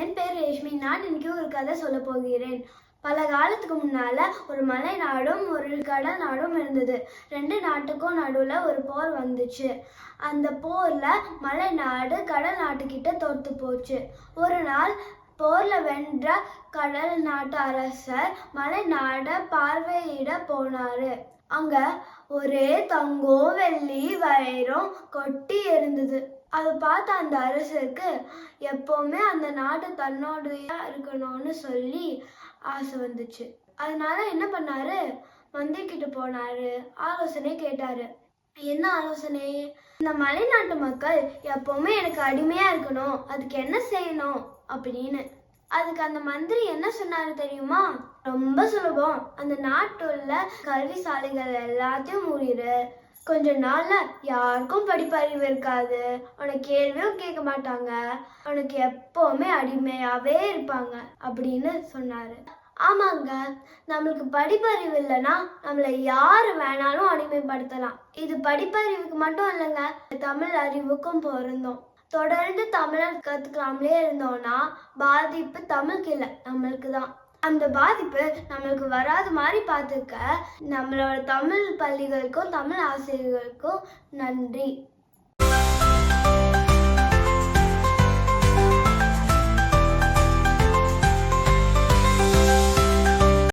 என் பெயர் ரேஷ்மி. நான் இங்கே ஒரு கதை சொல்ல போகிறேன். பல காலத்துக்கு முன்னால ஒரு மலை நாடும் ஒரு கடல் நாடும் இருந்தது. ரெண்டு நாட்டுக்கும் நடுவில் ஒரு போர் வந்துச்சு. அந்த போர்ல மலை நாடு கடல் நாட்டுக்கிட்ட தோத்து போச்சு. ஒரு நாள் போர்ல வென்ற கடல் நாட்டு அரசர் மலை நாட பார்வையிட போனாரு. அங்க ஒரே தங்கம் வெள்ளி வைரம் கொட்டி இருந்தது. அதை பார்த்த அந்த அரசருக்கு எப்பவுமே அந்த நாடு தன்னோடைய இருக்கணும்னு சொல்லி ஆசை வந்துச்சு. அதனால என்ன பண்ணாரு? மந்திரிக்கிட்டு போனாரு. ஆலோசனை கேட்டாரு. என்ன ஆலோசனை? இந்த மலைநாட்டு மக்கள் எப்பவுமே எனக்கு அடிமையா இருக்கணும். அதுக்கு என்ன செய்யணும்? அப்படின்னு. அதுக்கு அந்த மந்திரி என்ன சொன்னாரு தெரியுமா? ரொம்ப சுலபம். அந்த நாட்டுள்ள கல்வி சாலைகள் எல்லாத்தையும் மூடிடு கொஞ்ச நாள்ல யாருக்கும் படிப்பறிவு இருக்காது. உனக்கு கேள்வியும் கேட்க மாட்டாங்க. உனக்கு எப்பவுமே அடிமையாவே இருப்பாங்க அப்படின்னு சொன்னாரு. ஆமாங்க நம்மளுக்கு படிப்பறிவு இல்லைன்னா நம்மளை யாரு வேணாலும் அடிமைப்படுத்தலாம். இது படிப்பறிவுக்கு மட்டும் இல்லைங்க தமிழ் அறிவுக்கும் பொருந்தோம். தொடர்ந்து தமிழர் கத்துக்காமலே இருந்தோம்னா பாதிப்பு தமிழுக்கு இல்லை நம்மளுக்கு தான். அந்த பாதிப்பு நம்மளுக்கு வராத மாதிரி பார்த்துக்க. நம்மளோட தமிழ் பள்ளிகளுக்கும் தமிழ் ஆசிரியர்களுக்கும் நன்றி.